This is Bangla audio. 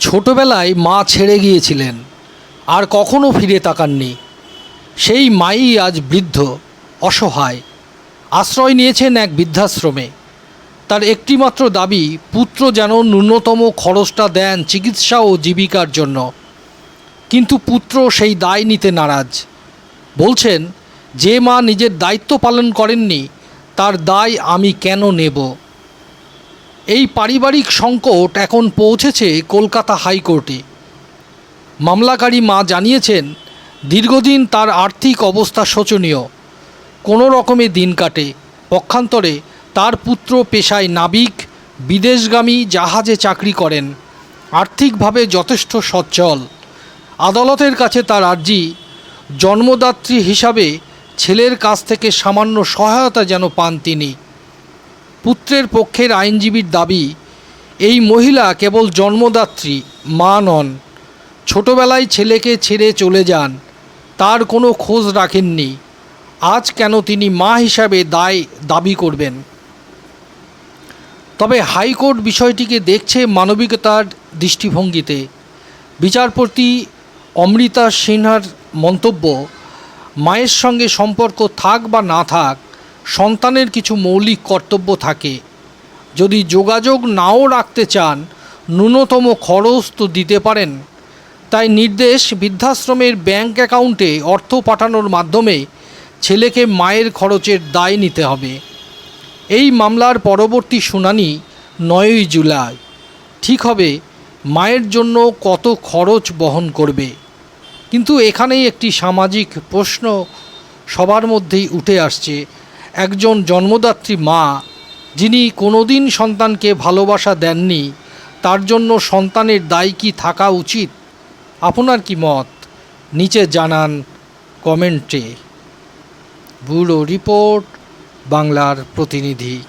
ছোটবেলায় মা ছেড়ে গিয়েছিলেন, আর কখনো ফিরে তাকাননি। সেই মাই আজ বৃদ্ধ, অসহায়, আশ্রয় নিয়েছেন এক বৃদ্ধাশ্রমে। তার একটিমাত্র দাবি, পুত্র যেন ন্যূনতম খরচটা দেন চিকিৎসা ও জীবিকার জন্য। কিন্তু পুত্র সেই দায় নিতে নারাজ। বলছেন, যে মা নিজের দায়িত্ব পালন করেননি, তার দায় আমি কেন নেব? এই পারিবারিক সংকট এখন পৌঁছেছে কলকাতা হাইকোর্টে। মামলাকারী মা জানিয়েছেন, দীর্ঘদিন তার আর্থিক অবস্থা শোচনীয়। কোনো রকমে দিন কাটে। পক্ষান্তরে তার পুত্র পেশায় নাবিক, বিদেশগামী জাহাজে চাকরি করেন। আর্থিকভাবে যথেষ্ট সচ্ছল। আদালতের কাছে তার আর্জি, জন্মদাত্রী হিসাবে ছেলের কাছ থেকে সামান্য সহায়তা যেন পান তিনি। পুত্রের পক্ষের আইনজীবীর দাবি, এই মহিলা কেবল জন্মদাত্রী, মা নন। ছোটবেলায় ছেলেকে ছেড়ে চলে যান। তার কোনো খোঁজ রাখেননি। আজ কেন তিনি মা হিসাবে দায়, দাবি করবেন? তবে হাইকোর্ট বিষয়টিকে দেখছে মানবিকতার দৃষ্টিভঙ্গিতে। বিচারপতি অমৃতা সিনহার মন্তব্য, মায়ের সঙ্গে সম্পর্ক থাক বা না থাক সন্তানের কিছু মৌলিক কর্তব্য থাকে। যদি যোগাযোগ নাও রাখতে চান, ন্যূনতম খরচ তো দিতে পারেন। তাই নির্দেশ বৃদ্ধাশ্রমের ব্যাংক অ্যাকাউন্টে অর্থ পাঠানোর মাধ্যমে ছেলেকে মায়ের খরচের দায় নিতে হবে। এই মামলার পরবর্তী শুনানি নয়ই জুলাই। ঠিক হবে, মায়ের জন্য কত খরচ বহন করবে? কিন্তু এখানেই একটি সামাজিক প্রশ্ন সবার মধ্যেই উঠে আসছে। একজন জন্মদাত্রী মা, যিনি কোনোদিন সন্তানকে ভালোবাসা দেননি, তার জন্য সন্তানের দায় কি থাকা উচিত? আপনার কি মত? নিচে জানান কমেন্টে। ব্যুরো রিপোর্ট, বাংলার প্রতিনিধি।